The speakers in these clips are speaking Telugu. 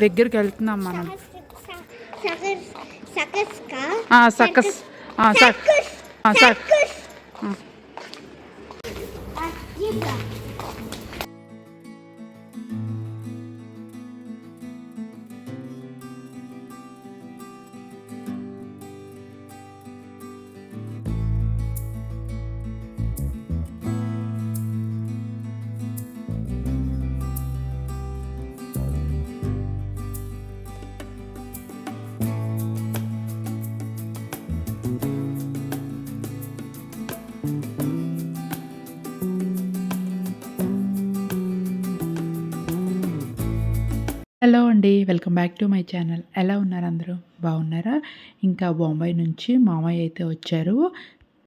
దగ్గరికి వెళ్తున్నాం మనం. సకస్ సకస్ కా హలో అండి welcome back to my channel. ఎలా ఉన్నారు అందరూ? బాగున్నారా? ఇంకా బొంబాయి నుంచి మామయ్య అయితే వచ్చారు.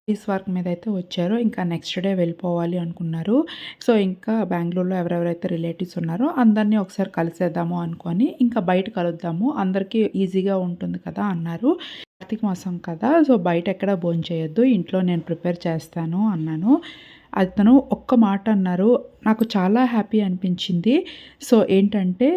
ఆఫీస్ వర్క్ మీద అయితే వచ్చారు. ఇంకా నెక్స్ట్ డే వెళ్ళిపోవాలి అనుకున్నారు. సో ఇంకా బెంగళూరులో ఎవరెవరైతే రిలేటివ్స్ ఉన్నారో అందరినీ ఒకసారి కలిసేద్దాము అనుకొని ఇంకా బయట కలుద్దాము. అందరికీ ఈజీగా ఉంటుంది కదా అన్నారు. కార్తీక మాసం కదా సో బయట ఎక్కడ భోజనం చేయొద్దు. ఇంట్లో నేను ప్రిపేర్ చేస్తాను అన్నాను. అతను ఒక్క మాట అన్నారు. నాకు చాలా హ్యాపీ అనిపించింది. సో ఏంటంటే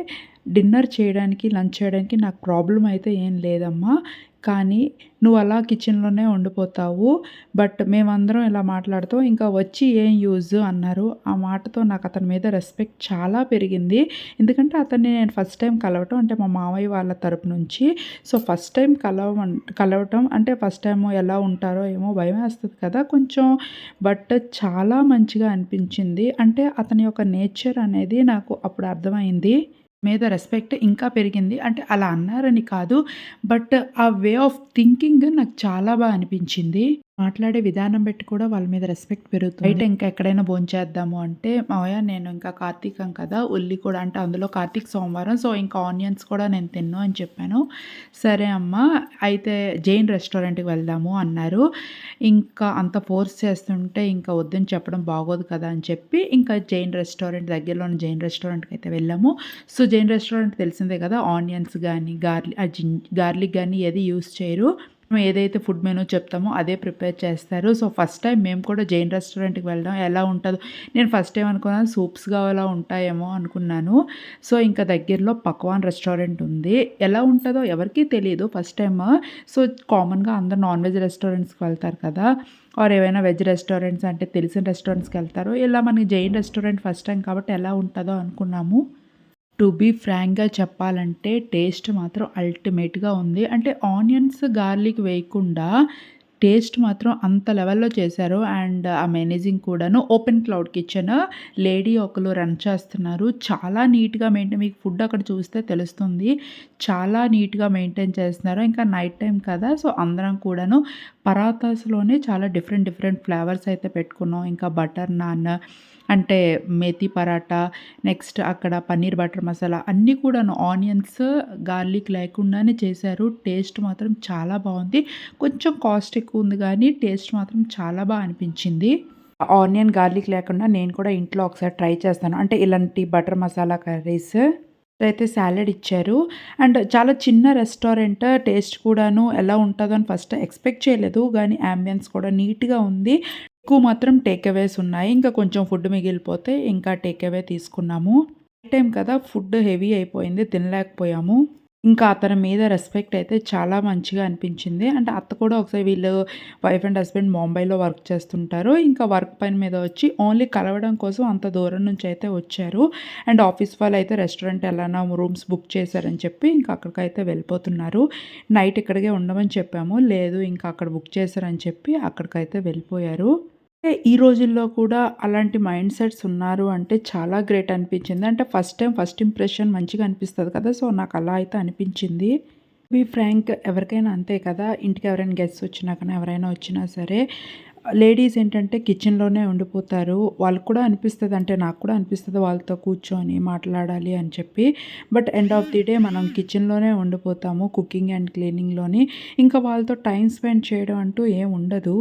డిన్నర్ చేయడానికి లంచ్ చేయడానికి నాకు ప్రాబ్లం అయితే ఏం లేదమ్మా. కానీ నువ్వు అలా కిచెన్లోనే ఉండిపోతావు. బట్ మేమందరం ఇలా మాట్లాడుతూ ఇంకా వచ్చి ఏం యూజ్ అన్నారు. ఆ మాటతో నాకు అతని మీద రెస్పెక్ట్ చాలా పెరిగింది. ఎందుకంటే అతన్ని నేను ఫస్ట్ టైం కలవటం అంటే మా మావయ్య వాళ్ళ తరపు నుంచి. సో ఫస్ట్ టైం కలవ కలవటం అంటే ఫస్ట్ టైం ఎలా ఉంటారో ఏమో భయం వేస్తుంది కదా కొంచెం. బట్ చాలా మంచిగా అనిపించింది. అంటే అతని యొక్క నేచర్ అనేది నాకు అప్పుడు అర్థమైంది. మీద రెస్పెక్ట్ ఇంకా పెరిగింది. అంటే అలా అన్నారని కాదు. బట్ ఆ వే ఆఫ్ థింకింగ్ నాకు చాలా బాగా అనిపించింది. మాట్లాడే విధానం పెట్టి కూడా వాళ్ళ మీద రెస్పెక్ట్ పెరుగుతుంది. బయట ఇంకా ఎక్కడైనా భోంచేద్దాము అంటే మావయ్య నేను ఇంకా కార్తీకం కదా ఉల్లి కూడా అంటే అందులో కార్తీక్ సోమవారం. సో ఇంకా ఆనియన్స్ కూడా నేను తిన్ను అని చెప్పాను. సరే అమ్మ అయితే జైన్ రెస్టారెంట్కి వెళ్దాము అన్నారు. ఇంకా అంత ఫోర్స్ చేస్తుంటే ఇంకా వద్దని చెప్పడం బాగోదు కదా అని చెప్పి ఇంకా జైన్ రెస్టారెంట్ దగ్గరలోని జైన్ రెస్టారెంట్కి అయితే వెళ్ళాము. సో జైన్ రెస్టారెంట్ తెలిసిందే కదా ఆనియన్స్ కానీ గార్లిక్ గార్లిక్ కానీ ఏది యూస్ చేయరు. మేము ఏదైతే ఫుడ్ మెనూ చెప్తామో అదే ప్రిపేర్ చేస్తారు. సో ఫస్ట్ టైం మేము కూడా జైన్ రెస్టారెంట్కి వెళ్ళడం ఎలా ఉంటుందో నేను ఫస్ట్ టైం అనుకున్నాను. సూప్స్గా అలా ఉంటాయేమో అనుకున్నాను. సో ఇంకా దగ్గరలో పక్వాన్ రెస్టారెంట్ ఉంది. ఎలా ఉంటుందో ఎవరికీ తెలియదు ఫస్ట్ టైం సో కామన్గా అందరు నాన్ వెజ్ రెస్టారెంట్స్కి వెళ్తారు కదా. ఆర్ ఏవైనా వెజ్ రెస్టారెంట్స్ అంటే తెలిసిన రెస్టారెంట్స్కి వెళ్తారు. ఇలా మనకి జైన్ రెస్టారెంట్ ఫస్ట్ టైం కాబట్టి ఎలా ఉంటుందో అనుకున్నాము. టు బీ ఫ్రాంక్గా చెప్పాలంటే టేస్ట్ మాత్రం అల్టిమేట్గా ఉంది. అంటే ఆనియన్స్ గార్లిక్ వేయకుండా టేస్ట్ మాత్రం అంత లెవెల్లో చేశారు. అండ్ ఆ మేనేజింగ్ కూడాను ఓపెన్ క్లౌడ్ కిచెన్. లేడీ ఒకరు రన్ చేస్తున్నారు. చాలా నీట్గా మెయింటైన్ మీకు ఫుడ్ అక్కడ చూస్తే తెలుస్తుంది. చాలా నీట్గా మెయింటైన్ చేస్తున్నారు. ఇంకా నైట్ టైం కదా సో అందరం కూడాను పరాతాస్లోనే చాలా డిఫరెంట్ డిఫరెంట్ ఫ్లేవర్స్ అయితే పెట్టుకున్నాం. ఇంకా బటర్ నాన్ అంటే మేతి పరాటా నెక్స్ట్ అక్కడ పన్నీర్ బటర్ మసాలా అన్నీ కూడాను ఆనియన్స్ గార్లిక్ లేకుండానే చేశారు. టేస్ట్ మాత్రం చాలా బాగుంది. కొంచెం కాస్ట్ ఎక్కువ ఉంది కానీ టేస్ట్ మాత్రం చాలా బాగా అనిపించింది. ఆనియన్ గార్లిక్ లేకుండా నేను కూడా ఇంట్లో ఒకసారి ట్రై చేస్తాను. అంటే ఇలాంటి బటర్ మసాలా కర్రీస్ అయితే సాలెడ్ ఇచ్చారు. అండ్ చాలా చిన్న రెస్టారెంట్ టేస్ట్ కూడాను ఎలా ఉంటుందో అని ఫస్ట్ ఎక్స్పెక్ట్ చేయలేదు. కానీ అంబియన్స్ కూడా నీట్గా ఉంది. ఎక్కువ మాత్రం టేక్అవేస్ ఉన్నాయి. ఇంకా కొంచెం ఫుడ్ మిగిలిపోతే ఇంకా టేక్అవే తీసుకున్నాము. టైం కదా ఫుడ్ హెవీ అయిపోయింది తినలేకపోయాము. ఇంకా అతని మీద రెస్పెక్ట్ అయితే చాలా మంచిగా అనిపించింది. అంటే అత్త కూడా ఒకసారి వీళ్ళు వైఫ్ అండ్ హస్బెండ్ ముంబైలో వర్క్ చేస్తుంటారు. ఇంకా వర్క్ పని మీద వచ్చి ఓన్లీ కలవడం కోసం అంత దూరం నుంచి అయితే వచ్చారు. అండ్ ఆఫీస్ వాళ్ళు అయితే రెస్టారెంట్ ఎలానా రూమ్స్ బుక్ చేశారని చెప్పి ఇంకా అక్కడికైతే వెళ్ళిపోతున్నారు. నైట్ ఇక్కడికే ఉండమని చెప్పాము. లేదు ఇంకా అక్కడ బుక్ చేశారని చెప్పి అక్కడికైతే వెళ్ళిపోయారు. ఈ రోజుల్లో కూడా అలాంటి మైండ్ సెట్స్ ఉన్నారు అంటే చాలా గ్రేట్ అనిపించింది. అంటే ఫస్ట్ టైం ఫస్ట్ ఇంప్రెషన్ మంచిగా అనిపిస్తుంది కదా. సో నాకు అలా అయితే అనిపించింది. బి ఫ్రాంక్ ఎవరికైనా అంతే కదా. ఇంటికి ఎవరైనా గెస్ట్ వచ్చినా కానీ ఎవరైనా వచ్చినా సరే లేడీస్ ఏంటంటే కిచెన్లోనే ఉండిపోతారు. వాళ్ళకు కూడా అనిపిస్తుంది అంటే నాకు కూడా అనిపిస్తుంది వాళ్ళతో కూర్చొని మాట్లాడాలి అని చెప్పి. But end of the day మనం కిచెన్లోనే ఉండిపోతాము కుకింగ్ అండ్ క్లీనింగ్లోని. ఇంకా వాళ్ళతో టైం స్పెండ్ చేయడం అంటూ ఏం ఉండదు.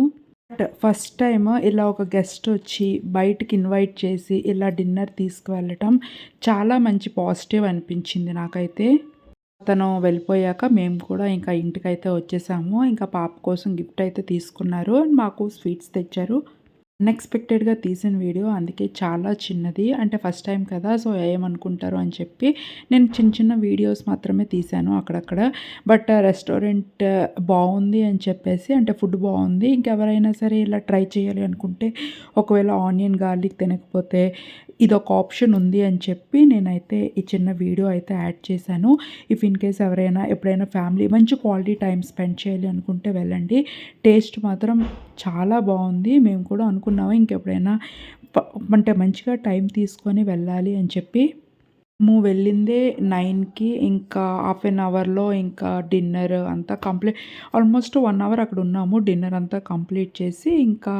ఫస్ట్ టైం ఇలా ఒక గెస్ట్ వచ్చి బయటికి ఇన్వైట్ చేసి ఇలా డిన్నర్ తీసుకువెళ్ళటం చాలా మంచి పాజిటివ్ అనిపించింది నాకైతే. తను వెళ్ళిపోయాక మేము కూడా ఇంకా ఇంటికైతే వచ్చేసాము. ఇంకా పాప కోసం గిఫ్ట్ అయితే తీసుకున్నారు. మాకు స్వీట్స్ తెచ్చారు. అన్ఎక్స్పెక్టెడ్గా తీసిన వీడియో. అందుకే చాలా చిన్నది. అంటే ఫస్ట్ టైం కదా సో ఏమనుకుంటారు అని చెప్పి నేను చిన్న చిన్న వీడియోస్ మాత్రమే తీశాను అక్కడక్కడ. బట్ రెస్టారెంట్ బాగుంది అని చెప్పేసి అంటే ఫుడ్ బాగుంది. ఇంకెవరైనా సరే ఇలా ట్రై చేయాలి అనుకుంటే ఒకవేళ ఆనియన్ గార్లిక్ తినకపోతే ఇది ఒక ఆప్షన్ ఉంది అని చెప్పి నేనైతే ఈ చిన్న వీడియో అయితే యాడ్ చేశాను. ఇఫ్ ఇన్ కేస్ ఎవరైనా ఎప్పుడైనా ఫ్యామిలీ మంచి క్వాలిటీ టైం స్పెండ్ చేయాలి అనుకుంటే వెళ్ళండి. టేస్ట్ మాత్రం చాలా బాగుంది. మేము కూడా అనుకున్నాము ఇంకెప్పుడైనా అంటే మంచిగా టైం తీసుకొని వెళ్ళాలి అని చెప్పి. మేము వెళ్ళిందే నైన్కి ఇంకా హాఫ్ అన్ అవర్లో ఇంకా డిన్నర్ అంతా కంప్లీట్ ఆల్మోస్ట్ వన్ అవర్ అక్కడ ఉన్నాము. డిన్నర్ అంతా కంప్లీట్ చేసి ఇంకా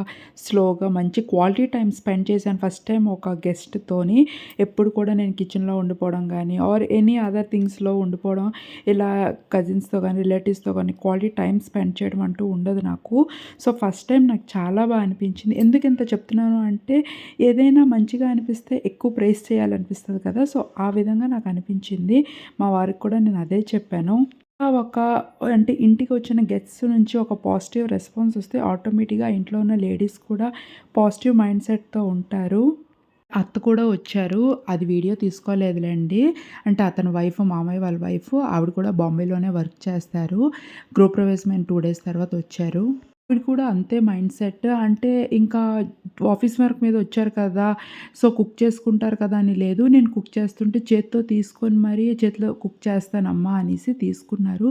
స్లోగా మంచి క్వాలిటీ టైం స్పెండ్ చేశాను. ఫస్ట్ టైం ఒక గెస్ట్తోని ఎప్పుడు కూడా నేను కిచెన్లో ఉండిపోవడం కానీ ఆర్ ఎనీ అదర్ థింగ్స్లో ఉండిపోవడం ఇలా కజిన్స్తో కానీ రిలేటివ్స్తో కానీ క్వాలిటీ టైం స్పెండ్ చేయడం అంటూ ఉండదు నాకు. సో ఫస్ట్ టైం నాకు చాలా బాగా అనిపించింది. ఎందుకు ఇంత చెప్తున్నాను అంటే ఏదైనా మంచిగా అనిపిస్తే ఎక్కువ ప్రైస్ చేయాలనిపిస్తుంది కదా. సో ఆ విధంగా నాకు అనిపించింది. మా వారికి కూడా నేను అదే చెప్పాను. ఒక అంటే ఇంటికి వచ్చిన గెస్ట్స్ నుంచి ఒక పాజిటివ్ రెస్పాన్స్ వస్తే ఆటోమేటిక్గా ఇంట్లో ఉన్న లేడీస్ కూడా పాజిటివ్ మైండ్ సెట్తో ఉంటారు. అత్త కూడా వచ్చారు. అది వీడియో తీసుకోలేదులేండి. అంటే అతని వైఫ్ మామయ్య వాళ్ళ వైఫ్ ఆవిడ కూడా బాంబేలోనే వర్క్ చేస్తారు. గృహప్రవేశమైన టూ డేస్ తర్వాత వచ్చారు. ఆవిడ కూడా అంతే మైండ్ సెట్ అంటే ఇంకా ఆఫీస్ వర్క్ మీద వచ్చారు కదా సో కుక్ చేసుకుంటారు కదా అని లేదు. నేను కుక్ చేస్తుంటే చేత్తో తీసుకొని మరీ చేతిలో కుక్ చేస్తానమ్మా అనేసి తీసుకున్నారు.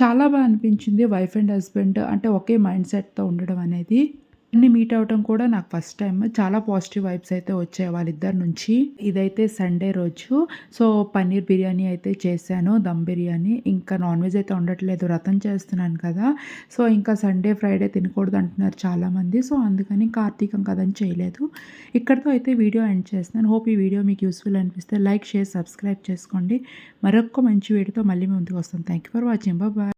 చాలా బాగా అనిపించింది వైఫ్ అండ్ హస్బెండ్ అంటే ఒకే మైండ్ సెట్తో ఉండడం అనేది. అన్ని మీట్ అవ్వటం కూడా నాకు ఫస్ట్ టైం చాలా పాజిటివ్ వైబ్స్ అయితే వచ్చాయి వాళ్ళిద్దరి నుంచి. ఇదైతే సండే రోజు. సో పన్నీర్ బిర్యానీ అయితే చేశాను దమ్ బిర్యానీ. ఇంకా నాన్ వెజ్ అయితే ఉండట్లేదు రతం చేస్తున్నాను కదా. సో ఇంకా సండే ఫ్రైడే తినకూడదు అంటున్నారు చాలామంది. సో అందుకని కార్తీకం కదని చేయలేదు. ఇక్కడితో అయితే వీడియో ఎండ్ చేస్తున్నాను. హోప్ ఈ వీడియో మీకు యూస్ఫుల్ అనిపిస్తే లైక్ షేర్ సబ్స్క్రైబ్ చేసుకోండి. మరొక మంచి వీడియోతో మళ్ళీ ముందుకు వస్తాం thank you for watching bye